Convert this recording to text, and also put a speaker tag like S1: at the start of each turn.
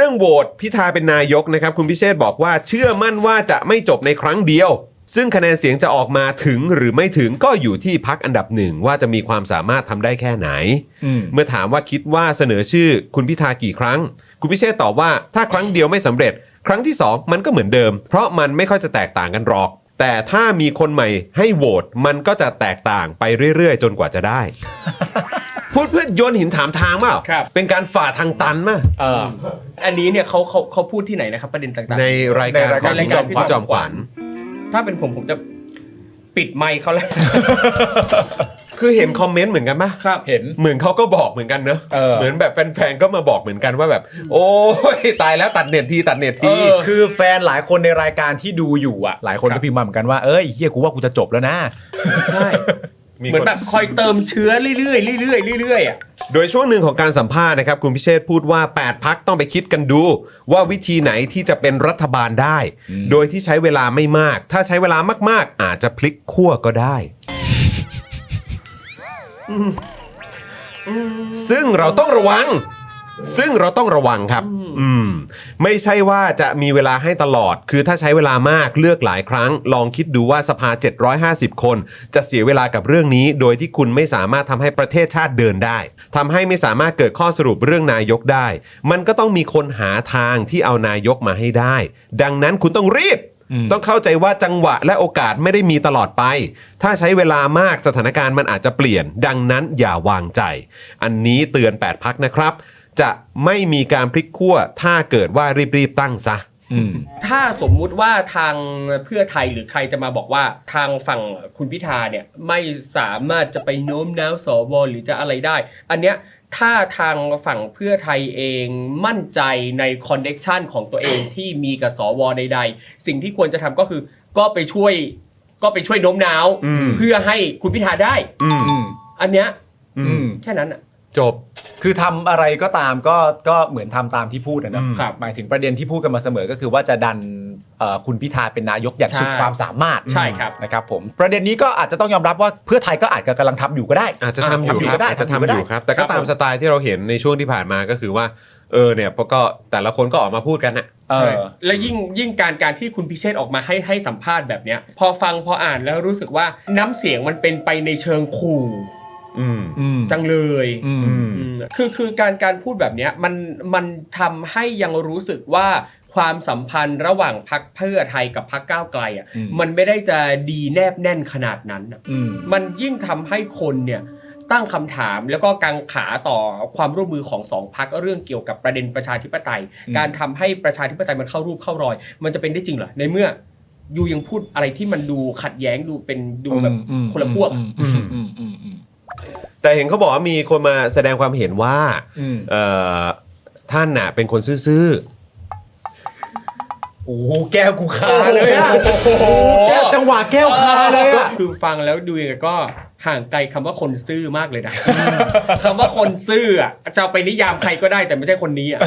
S1: รื่องโหวตพิธาเป็นนายกนะครับ คุณพิเชษบอกว่าเชื่อมั่นว่าจะไม่จบในครั้งเดียว ซึ่งคะแนนเสียงจะออกมาถึงหรือไม่ถึงก็อยู่ที่พักอันดับหนึ่งว่าจะมีความสามารถทำได้แค่ไหน
S2: อืม
S1: เมื่อถามว่าคิดว่าเสนอชื่อคุณพิธากี่ครั้ง คุณพิเชษตอบว่าถ้าครั้งเดียวไม่สำเร็จ ครั้งที่ 2 มันก็เหมือนเดิม เพราะมันไม่ค่อยจะแตกต่างกันหรอก แต่ถ้ามีคนใหม่ให้โหวตมันก็จะแตกต่างไปเรื่อยๆ จนกว่าจะได้ พูดเพื่อโยนหินถามทางเปล่า
S3: ครับ
S1: เป็นการฝ่าทางตันมา
S2: เออ
S3: อันนี้เนี่ยเขาเขาเขาพูดที่ไหนนะครับประเด็นต่าง
S1: ในรายการ
S2: ในรายการ
S1: ของพี่จอม
S3: พี่
S1: พี่จ
S3: จ
S1: อ
S3: อ
S1: ม
S3: ม
S1: ข
S3: ขวั
S1: วัญ
S3: ญๆถ้าเป็นผมผมจะปิดไมค์เขาแล้ว
S1: คือเห็นคอมเมนต์เหมือนกันปะ
S3: ครับ
S2: เห็น
S1: เหมือนเขาก็บอกเหมือนกันเนอะ
S2: เออ
S1: เหมือนแบบแฟนๆก็มาบอกเหมือนกันว่าแบบ โอ้ยตายแล้วตัดเน็ตทีตัดเน็ตที
S3: เออ
S2: คือแฟนหลายคนในรายการที่ดูอยู่อะ หลายคน
S3: ครั
S2: ก็
S3: บ
S2: พิมพ์มาเหมือนกันว่า เอ้ยเฮียกูว่ากูจะจบแล้วนะ
S3: ใช่
S1: มี
S3: เหมือ
S1: คน
S3: นแบบคอยเติมเชื้อเรื่อยๆเรื่อยๆเรื่อยๆอะ
S1: โดยช่วงหนึ่งของการสัมภาษณ์นะครับ คุณพิเชษฐ์พูดว่า 8 พักต้องไปคิดกันดู ว่าวิธีไหนที่จะเป็นรัฐบาลได้
S2: อืม
S1: โดยที่ใช้เวลาไม่มาก ถ้าใช้เวลามากๆ อาจจะพลิกขั้วก็ได้ ซึ่งเราต้องระวัง ซึ่งเราต้องระวังครับ อืม ไม่ใช่ว่าจะมีเวลาให้ตลอด คือถ้าใช้เวลามากเลือกหลายครั้ง ลองคิดดูว่าสภา 750 คน จะเสียเวลากับเรื่องนี้ โดยที่คุณไม่สามารถทำให้ประเทศชาติเดินได้ทำให้ไม่สามารถเกิดข้อสรุปเรื่องนายกได้ มันก็ต้องมีคนหาทางที่เอานายกมาให้ได้ ดังนั้นคุณต้องรีบ
S2: อืม
S1: ต้องเข้าใจว่าจังหวะและโอกาสไม่ได้มีตลอดไป ถ้าใช้เวลามากสถานการณ์มันอาจจะเปลี่ยน ดังนั้นอย่าวางใจ อันนี้เตือน8พักนะครับ จะไม่มีการพลิกขั้วถ้าเกิดว่ารีบๆตั้งซะ
S2: อืม
S3: ถ้าสมมุติว่าทางเพื่อไทยหรือใครจะมาบอกว่าทางฝั่งคุณพิธาเนี่ยไม่สามารถจะไปโน้มน้าวสวหรือจะอะไรได้ อันเนี้ยถ้าทางฝั่งเพื่อไทยเองมั่นใจในคอนเน็ชันของตัวเองที่มีกับสวใดๆ สิ่งที่ควรจะทำก็คือก็ไปช่วยก็ไปช่วยโน้มน้าว
S1: อืม
S3: เพื่อให้คุณพิธาได้
S1: อืม
S2: อืม
S3: อันเนี้ย
S2: อืม
S3: แค่นั้นอะ
S1: จบ
S2: คือทำอะไรก็ตามก็ก็เหมือนทำตามที่พูดนะเนอะ
S1: อืม
S3: ครับ
S2: หมายถึงประเด็นที่พูดกันมาเสมอก็คือว่าจะดันเอ่อคุณพิธาเป็นนายกอย่างสุด
S3: ใช่
S2: ความสามารถ
S3: ใช่ครับ
S2: นะครับผมประเด็นนี้ก็อาจจะต้องยอมรับว่าเพื่อไทยก็อาจจะกำลังทำอยู่ก็ได้
S1: อาจจะทำอยู่
S2: ทำอยู่
S1: ครับ
S2: ก็ได้
S1: อาจจะทำ
S2: ทำอยู่ก็ได้
S1: อยู่ครับ แต่ก็
S3: ครับ
S1: ตาม
S3: ผม
S1: สไตล์ที่เราเห็นในช่วงที่ผ่านมาก็คือว่า เออเนี่ยพอก็แต่ละคนก็ออกมาพูดกันนะ
S2: เออ
S3: และยิ่งยิ่งการการที่คุณพิเชษฐ์ออกมาให้ให้สัมภาษณ์แบบเนี้ย พอฟังพออ่านแล้วรู้สึกว่าน้ำเสียงมันเป็นไปในเชิงขู่
S1: อืม
S2: อืม
S3: จังเลย
S2: อืม
S1: อืม
S3: อืมคือคือการการพูดแบบเนี้ยมันมันทำให้ยังรู้สึกว่าความสัมพันธ์ระหว่างพักเพื่อไทยกับพักก้าวไกลอะ
S2: อืม
S3: มันไม่ได้จะดีแนบแน่นขนาดนั้นอะ
S2: อืม
S3: มันยิ่งทำให้คนเนี่ยตั้งคำถามแล้วก็กังขาต่อความร่วมมือของสองพักเรื่องเกี่ยวกับประเด็นประชาธิปไตย
S2: อืม
S3: การทำให้ประชาธิปไตยมันเข้ารูปเข้ารอย มันจะเป็นได้จริงเหรอในเมื่อยูยังพูดอะไรที่มันดูขัดแย้งดูเป็นดูแบบ
S2: อืม
S3: คนละพวก
S1: แต่เห็นเขาบอกว่ามีคนมาแสดงความเห็นว่า
S2: อืม
S1: เอ่อท่านน่ะเป็นคนซื่อ
S2: โอ้โหแก้วกูคาเลยอะแก้วจังหวะแก้วคาเลยอะ
S3: คือฟังแล้วดูยังไงก็ห่างไกลคำว่าคนซื่อมากเลยนะ คำว่าคนซื่ออะจะเอาไปนิยามใครก็ได้แต่ไม่ใช่คนนี้อะ